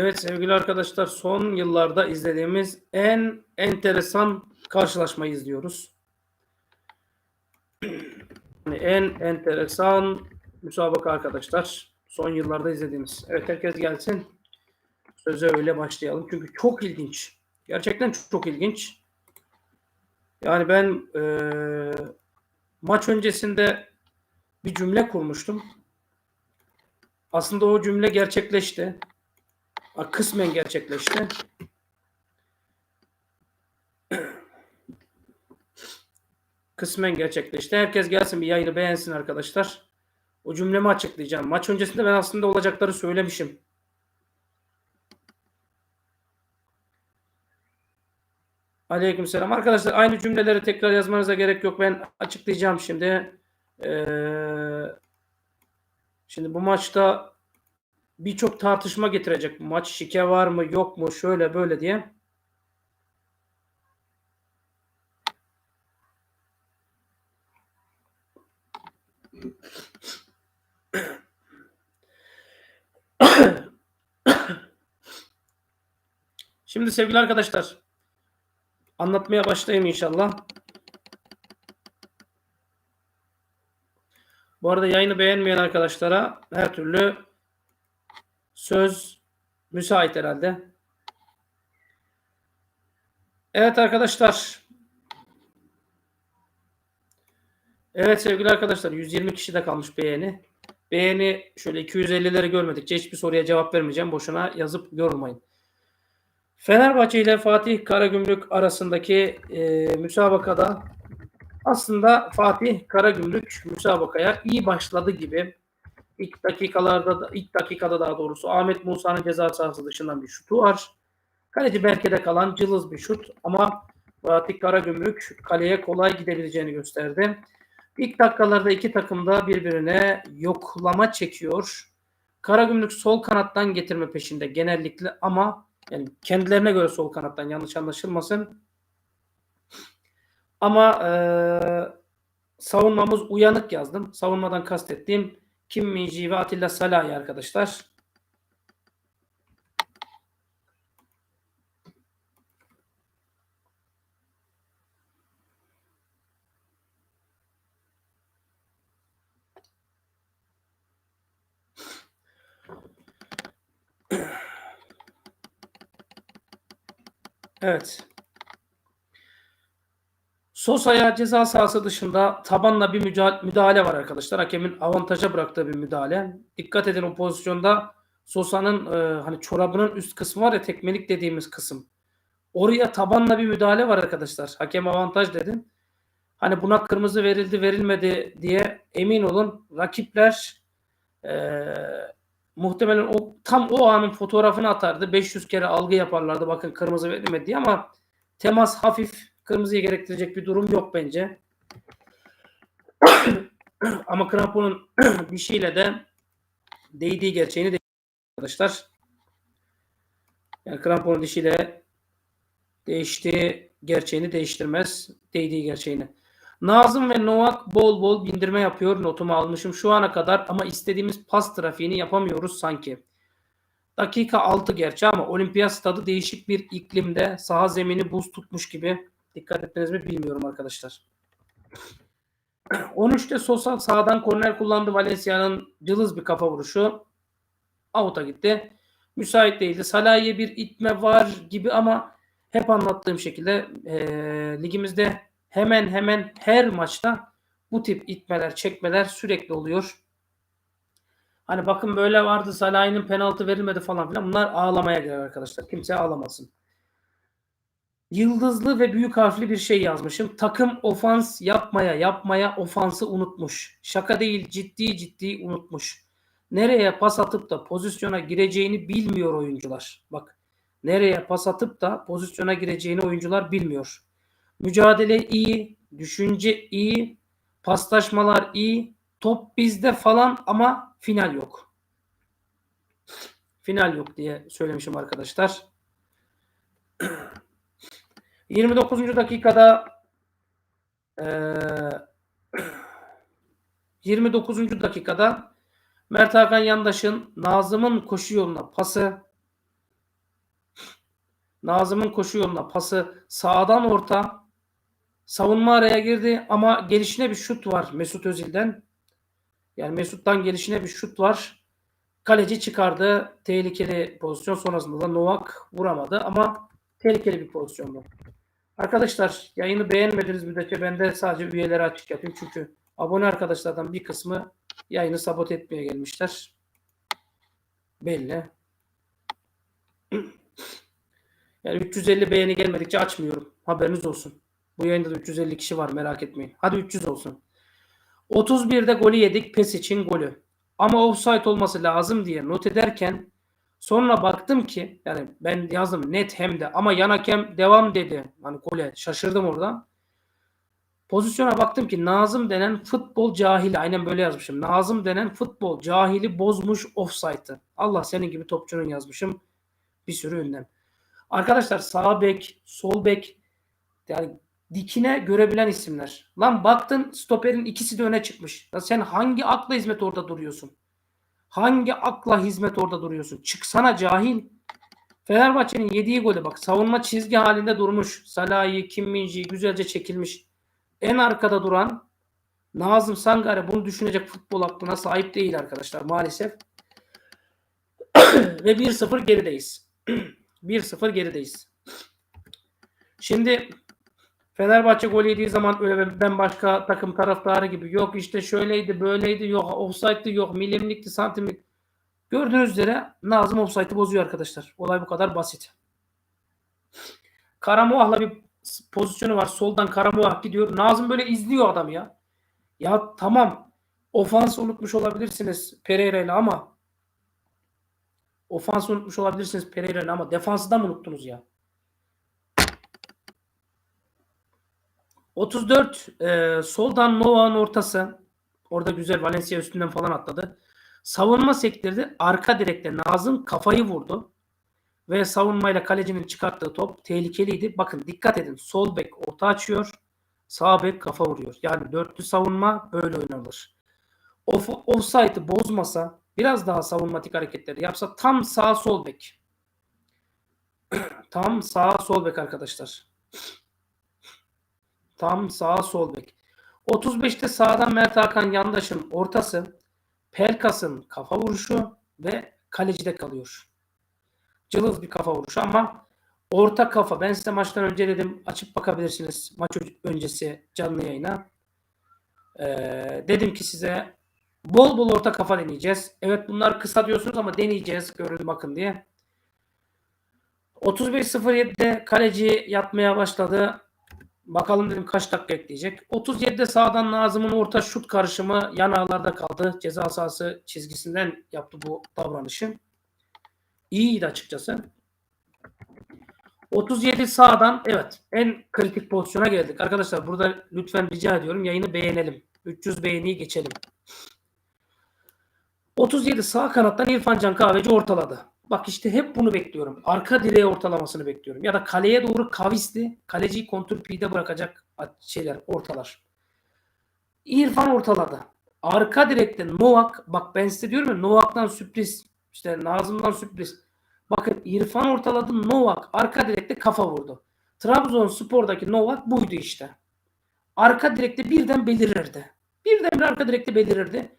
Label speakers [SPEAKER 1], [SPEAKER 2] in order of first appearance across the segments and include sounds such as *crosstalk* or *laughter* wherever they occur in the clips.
[SPEAKER 1] Evet sevgili arkadaşlar son yıllarda izlediğimiz en enteresan karşılaşmayı izliyoruz. Yani en enteresan müsabaka arkadaşlar. Son yıllarda izlediğimiz. Evet herkes gelsin. Söze öyle başlayalım. Çünkü çok ilginç. Gerçekten çok, çok ilginç. Yani ben eee, maç öncesinde bir cümle kurmuştum. Aslında o cümle gerçekleşti. Kısmen gerçekleşti. Kısmen gerçekleşti. Herkes gelsin bir yayını beğensin arkadaşlar. O cümlemi açıklayacağım. Maç öncesinde ben aslında olacakları söylemişim. Aleykümselam. Arkadaşlar aynı cümleleri tekrar yazmanıza gerek yok. Ben açıklayacağım şimdi. Ee, şimdi bu maçta birçok tartışma getirecek. Maç şike var mı yok mu şöyle böyle diye. Şimdi sevgili arkadaşlar anlatmaya başlayayım inşallah. Bu arada yayını beğenmeyen arkadaşlara her türlü söz müsait herhalde. Evet arkadaşlar. Evet sevgili arkadaşlar 120 kişi de kalmış beğeni. Beğeni şöyle 250'leri görmedikçe hiçbir soruya cevap vermeyeceğim. Boşuna yazıp yorulmayın. Fenerbahçe ile Fatih Karagümrük arasındaki e, müsabakada aslında Fatih Karagümrük müsabakaya iyi başladı gibi. İlk dakikalarda da, ilk dakikada daha doğrusu Ahmet Musa'nın ceza sahası dışından bir şutu var. Kaleci Berke'de kalan cılız bir şut ama Fatih Karagümrük kaleye kolay gidebileceğini gösterdi. İlk dakikalarda iki takım da birbirine yoklama çekiyor. Karagümrük sol kanattan getirme peşinde genellikle ama yani kendilerine göre sol kanattan yanlış anlaşılmasın. Ama eee, savunmamız uyanık yazdım. Savunmadan kastettiğim Kim Minji ve Atilla Salahi arkadaşlar. Evet. Sosa'ya ceza sahası dışında tabanla bir müdahale var arkadaşlar. Hakemin avantaja bıraktığı bir müdahale. Dikkat edin o pozisyonda Sosa'nın e, hani çorabının üst kısmı var ya tekmelik dediğimiz kısım. Oraya tabanla bir müdahale var arkadaşlar. Hakem avantaj dedim. Hani buna kırmızı verildi verilmedi diye emin olun rakipler e, muhtemelen o tam o anın fotoğrafını atardı. 500 kere algı yaparlardı. Bakın kırmızı verilmedi diye ama temas hafif kırmızıyı gerektirecek bir durum yok bence. *clears throat* ama kramponun *clears throat* dişiyle de değdiği gerçeğini de arkadaşlar. Yani kramponun dişiyle değiştiği gerçeğini değiştirmez. Değdiği gerçeğini. Nazım ve Novak bol bol bindirme yapıyor. Notumu almışım şu ana kadar ama istediğimiz pas trafiğini yapamıyoruz sanki. Dakika 6 gerçi ama olimpiyat stadı değişik bir iklimde saha zemini buz tutmuş gibi. Dikkat ettiniz mi bilmiyorum arkadaşlar. *clears throat* 13'te Sosa sağdan korner kullandı. Valencia'nın cılız bir kafa vuruşu. Out'a gitti. Müsait değildi. Salah'ya bir itme var gibi ama hep anlattığım şekilde eee, ligimizde hemen hemen her maçta bu tip itmeler, çekmeler sürekli oluyor. Hani bakın böyle vardı Salah'ın penaltı verilmedi falan filan. Bunlar ağlamaya girer arkadaşlar. Kimse ağlamasın. Yıldızlı ve büyük harfli bir şey yazmışım. Takım ofans yapmaya yapmaya ofansı unutmuş. Şaka değil ciddi ciddi unutmuş. Nereye pas atıp da pozisyona gireceğini bilmiyor oyuncular. Bak nereye pas atıp da pozisyona gireceğini oyuncular bilmiyor. Mücadele iyi, düşünce iyi, paslaşmalar iyi, top bizde falan ama final yok. Final yok diye söylemişim arkadaşlar. *clears throat* 29. dakikada eee 29. dakikada Mert Hakan Yandaş'ın Nazım'ın koşu yoluna pası Nazım'ın koşu yoluna pası sağdan orta. Savunma araya girdi ama gelişine bir şut var Mesut Özil'den. Yani Mesut'tan gelişine bir şut var. Kaleci çıkardı. Tehlikeli pozisyon. Sonrasında da Novak vuramadı ama tehlikeli bir pozisyon bu. Arkadaşlar yayını beğenmediğiniz müddetçe ben de sadece üyeleri açık yapayım. Çünkü abone arkadaşlardan bir kısmı yayını sabote etmeye gelmişler. Belli. *clears throat* Yani 350 beğeni gelmedikçe açmıyorum. Haberiniz olsun. Bu yayında da 350 kişi var merak etmeyin. Hadi 300 olsun. 31'de golü yedik pes için golü. Ama offside olması lazım diye not ederken sonra baktım ki yani ben yazdım net hem de ama yan hakem devam dedi. Hani gole şaşırdım orada. Pozisyona baktım ki Nazım denen futbol cahili aynen böyle yazmışım. Nazım denen futbol cahili bozmuş offside'ı. Allah senin gibi topçunun yazmışım bir sürü ünlem. Arkadaşlar sağ bek, sol bek yani dikine görebilen isimler. Lan baktın stoperin ikisi de öne çıkmış. Ya sen hangi akla hizmet orada duruyorsun? Hangi akla hizmet orada duruyorsun? Çıksana cahil. Fenerbahçe'nin yediği golü bak savunma çizgi halinde durmuş. Salahi, Kim güzelce çekilmiş. En arkada duran Nazım Sangare bunu düşünecek futbol aklına sahip değil arkadaşlar maalesef. *clears throat* Ve 1-0 gerideyiz. *clears throat* 1-0 gerideyiz. Şimdi Fenerbahçe gol yediği zaman öyle ben başka takım taraftarı gibi yok işte şöyleydi böyleydi yok offside'di yok milimlikti santimlik. Gördüğünüz üzere Nazım offside'ı bozuyor arkadaşlar. Olay bu kadar basit. Karamuah'la bir pozisyonu var. Soldan Karamuah gidiyor. Nazım böyle izliyor adam ya. Ya tamam ofans unutmuş olabilirsiniz Pereira ile ama ofans unutmuş olabilirsiniz Pereira ile ama defansı da mı unuttunuz ya? 34 e, soldan Nova'nın ortası. Orada güzel Valencia üstünden falan atladı. Savunma sektirdi. Arka direkte Nazım kafayı vurdu. Ve savunmayla kalecinin çıkarttığı top tehlikeliydi. Bakın dikkat edin. Sol bek orta açıyor. Sağ bek kafa vuruyor. Yani dörtlü savunma böyle oynanır. Off, offside'ı bozmasa biraz daha savunmatik hareketleri yapsa tam sağ sol bek. *clears throat* tam sağ sol bek arkadaşlar. Tam sağ sol bek. 35'te sağdan Mert Hakan Yandaş'ın ortası. Pelkas'ın kafa vuruşu ve kalecide kalıyor. Cılız bir kafa vuruşu ama orta kafa. Ben size maçtan önce dedim açıp bakabilirsiniz maç öncesi canlı yayına. Ee, dedim ki size bol bol orta kafa deneyeceğiz. Evet bunlar kısa diyorsunuz ama deneyeceğiz. Görün bakın diye. 35-07'de kaleci yatmaya başladı. Bakalım dedim kaç dakika ekleyecek. 37'de sağdan Nazım'ın orta şut karışımı yan ağlarda kaldı. Ceza sahası çizgisinden yaptı bu davranışı. İyiydi açıkçası. 37 sağdan evet en kritik pozisyona geldik. Arkadaşlar burada lütfen rica ediyorum yayını beğenelim. 300 beğeniyi geçelim. 37 sağ kanattan İrfan Can Kahveci ortaladı. Bak işte hep bunu bekliyorum. Arka direğe ortalamasını bekliyorum. Ya da kaleye doğru kavisli, kaleciyi kontur pide bırakacak şeyler, ortalar. İrfan ortaladı. Arka direkte Novak, bak ben size diyorum ya Novak'tan sürpriz, işte Nazım'dan sürpriz. Bakın İrfan ortaladı, Novak arka direkte kafa vurdu. Trabzonspor'daki Novak buydu işte. Arka direkte birden belirirdi. Birden bir arka direkte belirirdi.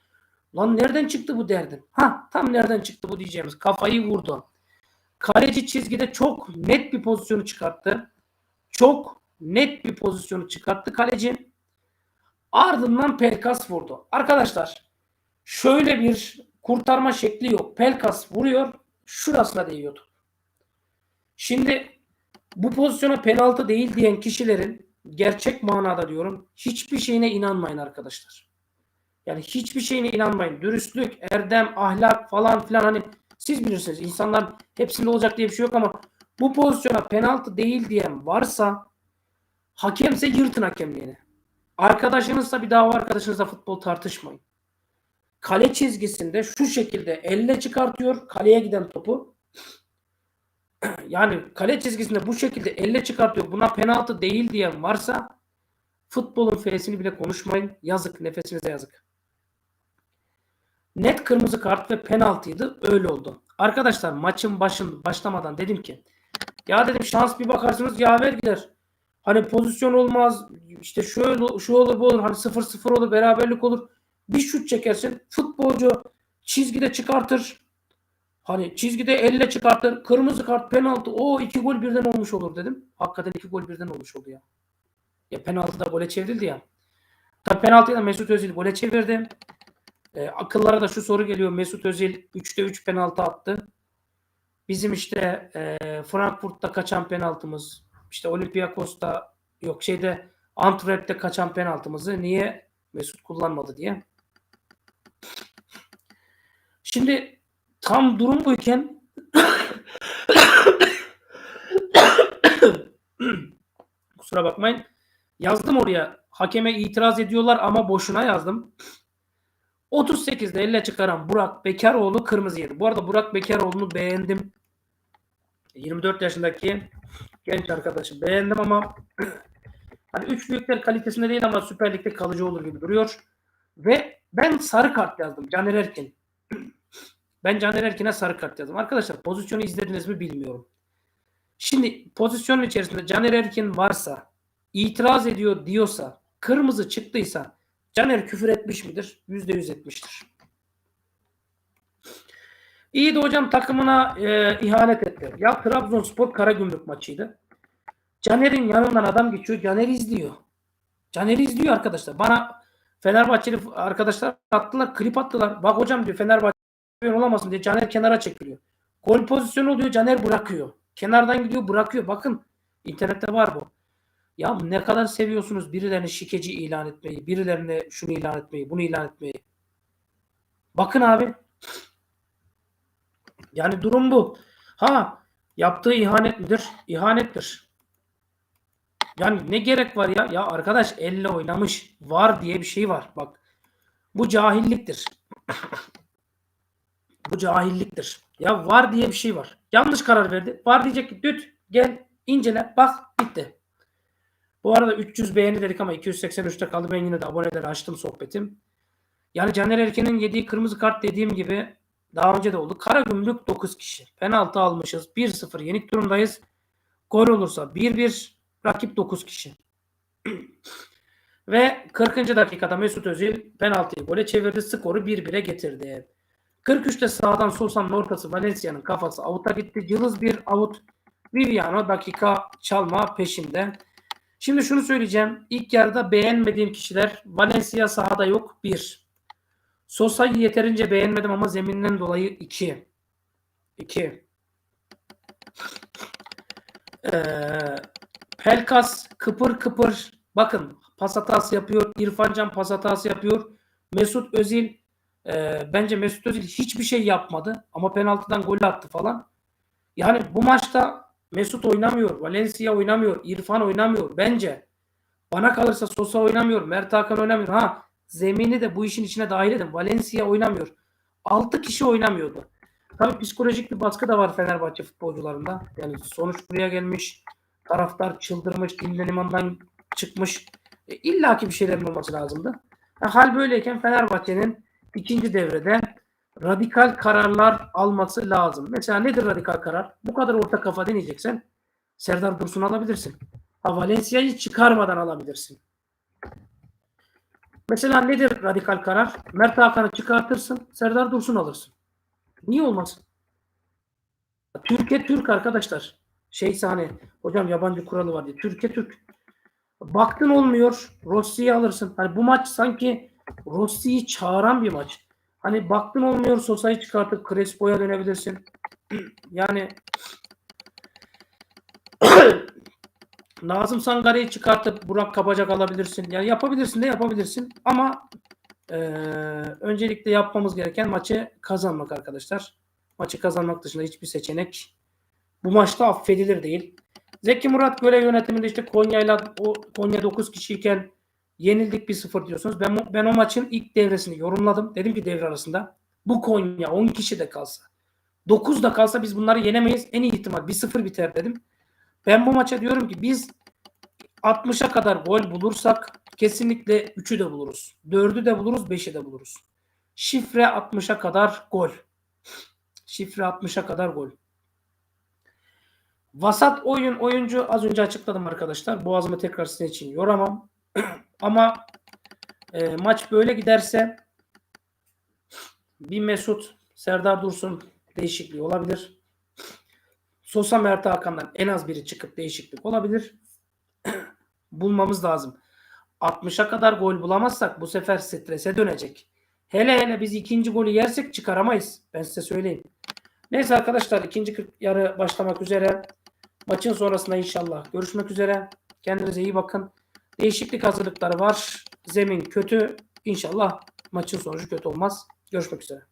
[SPEAKER 1] Lan nereden çıktı bu derdin? Ha tam nereden çıktı bu diyeceğimiz. Kafayı vurdu. Kaleci çizgide çok net bir pozisyonu çıkarttı. Çok net bir pozisyonu çıkarttı kaleci. Ardından Pelkas vurdu. Arkadaşlar şöyle bir kurtarma şekli yok. Pelkas vuruyor. Şurasına değiyordu. Şimdi bu pozisyona penaltı değil diyen kişilerin gerçek manada diyorum hiçbir şeyine inanmayın arkadaşlar. Yani hiçbir şeyine inanmayın. Dürüstlük, erdem, ahlak falan filan hani siz bilirsiniz. İnsanlar hepsinde olacak diye bir şey yok ama bu pozisyona penaltı değil diyen varsa hakemse yırtın hakemliğini. Arkadaşınızla bir dava arkadaşınızla futbol tartışmayın. Kale çizgisinde şu şekilde elle çıkartıyor kaleye giden topu. *clears throat* Yani kale çizgisinde bu şekilde elle çıkartıyor. Buna penaltı değil diyen varsa futbolun feyesini bile konuşmayın. Yazık nefesinize yazık. Net kırmızı kart ve penaltıydı. Öyle oldu. Arkadaşlar maçın başın başlamadan dedim ki Ya dedim şans bir bakarsınız yaver gider. Hani pozisyon olmaz. işte şöyle şu olur bu olur. Hani 0-0 olur beraberlik olur. Bir şut çekersin. Futbolcu çizgide çıkartır. Hani çizgide elle çıkartır. Kırmızı kart penaltı. O iki gol birden olmuş olur dedim. Hakikaten iki gol birden olmuş oldu ya. Ya penaltıda gole çevrildi ya. Tabii penaltıyı da Mesut Özil gole çevirdi. E, akıllara da şu soru geliyor. Mesut Özil 3'te 3 penaltı attı. Bizim işte e, Frankfurt'ta kaçan penaltımız, işte Olympiakos'ta yok şeyde Antwerp'te kaçan penaltımızı niye Mesut kullanmadı diye. Şimdi tam durum buyken *coughs* kusura bakmayın. Yazdım oraya. Hakeme itiraz ediyorlar ama boşuna yazdım. 38'de elle çıkaran Burak Bekaroğlu kırmızı yedi. Bu arada Burak Bekaroğlu'nu beğendim. 24 yaşındaki genç arkadaşı beğendim ama *clears throat* hani üç büyükler kalitesinde değil ama Süper Lig'de kalıcı olur gibi duruyor. Ve ben sarı kart yazdım. Caner Erkin. *clears throat* Ben Caner Erkin'e sarı kart yazdım. Arkadaşlar pozisyonu izlediniz mi bilmiyorum. Şimdi pozisyonun içerisinde Caner Erkin varsa, itiraz ediyor diyorsa, kırmızı çıktıysa Caner küfür etmiş midir? %100 etmiştir. İyi de hocam takımına e, ihanet etti. Ya Trabzonspor Karagümrük maçıydı. Caner'in yanından adam geçiyor. Caner izliyor. Caner izliyor arkadaşlar. Bana Fenerbahçeli arkadaşlar attılar. Klip attılar. Bak hocam diyor Fenerbahçe olamasın diye Caner kenara çekiliyor. Gol pozisyonu oluyor. Caner bırakıyor. Kenardan gidiyor bırakıyor. Bakın internette var bu. Ya ne kadar seviyorsunuz birilerini şikeci ilan etmeyi, birilerine şunu ilan etmeyi, bunu ilan etmeyi. Bakın abi. Yani durum bu. Ha yaptığı ihanet midir? İhanettir. Yani ne gerek var ya? Ya arkadaş elle oynamış. Var diye bir şey var. Bak. Bu cahilliktir. bu cahilliktir. Ya var diye bir şey var. Yanlış karar verdi. Var diyecek ki düt gel incele bak bitti. Bu arada 300 beğeni dedik ama 283'te kaldı. Ben yine de aboneleri açtım sohbetim. Yani Caner Erkin'in yediği kırmızı kart dediğim gibi daha önce de oldu. Karagümrük 9 kişi. Penaltı almışız. 1-0 yenik durumdayız. Gol olursa 1-1 rakip 9 kişi. *clears throat* Ve 40. dakikada Mesut Özil penaltıyı gole çevirdi. Skoru 1-1'e getirdi. 43'te sağdan Sosa'nın ortası Valencia'nın kafası avuta gitti. Cılız bir avut. Viviano dakika çalma peşinde. Şimdi şunu söyleyeceğim. İlk yarıda beğenmediğim kişiler Valencia sahada yok. 1. Sosa'yı yeterince beğenmedim ama zeminden dolayı 2. 2. Ee, Pelkas kıpır kıpır. Bakın pas hatası yapıyor. İrfan Can pas hatası yapıyor. Mesut Özil e, bence Mesut Özil hiçbir şey yapmadı. Ama penaltıdan gol attı falan. Yani bu maçta Mesut oynamıyor. Valencia oynamıyor. İrfan oynamıyor. Bence. Bana kalırsa Sosa oynamıyor. Mert Hakan oynamıyor. Ha zemini de bu işin içine dahil edin. Valencia oynamıyor. 6 kişi oynamıyordu. Tabii psikolojik bir baskı da var Fenerbahçe futbolcularında. Yani sonuç buraya gelmiş. Taraftar çıldırmış. Dinlenimden çıkmış. E, İlla ki bir şeylerin olması lazımdı. Ha, hal böyleyken Fenerbahçe'nin ikinci devrede radikal kararlar alması lazım. Mesela nedir radikal karar? Bu kadar orta kafa deneyeceksen Serdar Dursun alabilirsin. Ha Valencia'yı çıkarmadan alabilirsin. Mesela nedir radikal karar? Mert Hakan'ı çıkartırsın, Serdar Dursun alırsın. Niye olmasın? Türkiye Türk arkadaşlar. Şey hani hocam yabancı kuralı var diye. Türkiye Türk. Baktın olmuyor. Rossi'yi alırsın. Hani bu maç sanki Rossi'yi çağıran bir maç. Hani baktın olmuyor Sosa'yı çıkartıp Crespo'ya dönebilirsin. *clears throat* yani *clears throat* Nazım Sangare'yi çıkartıp Burak Kabacak alabilirsin. Yani yapabilirsin de yapabilirsin. Ama e, öncelikle yapmamız gereken maçı kazanmak arkadaşlar. Maçı kazanmak dışında hiçbir seçenek bu maçta affedilir değil. Zeki Murat görev yönetiminde işte Konya'yla o Konya 9 kişiyken yenildik 1-0 diyorsunuz. Ben, ben o maçın ilk devresini yorumladım. Dedim ki devre arasında bu Konya 10 kişi de kalsa 9 da kalsa biz bunları yenemeyiz. En iyi ihtimal 1-0 biter dedim. Ben bu maça diyorum ki biz 60'a kadar gol bulursak kesinlikle 3'ü de buluruz. 4'ü de buluruz, 5'i de buluruz. Şifre 60'a kadar gol. Şifre 60'a kadar gol. Vasat oyun oyuncu az önce açıkladım arkadaşlar. Boğazımı tekrar sizin için yoramam. *clears throat* Ama e, maç böyle giderse bir Mesut, Serdar Dursun değişikliği olabilir. Sosa Mert Hakan'dan en az biri çıkıp değişiklik olabilir. *clears throat* Bulmamız lazım. 60'a kadar gol bulamazsak bu sefer strese dönecek. Hele hele biz ikinci golü yersek çıkaramayız. Ben size söyleyeyim. Neyse arkadaşlar ikinci yarı başlamak üzere. Maçın sonrasında inşallah görüşmek üzere. Kendinize iyi bakın. Değişiklik hazırlıkları var. Zemin kötü. İnşallah maçın sonucu kötü olmaz. Görüşmek üzere.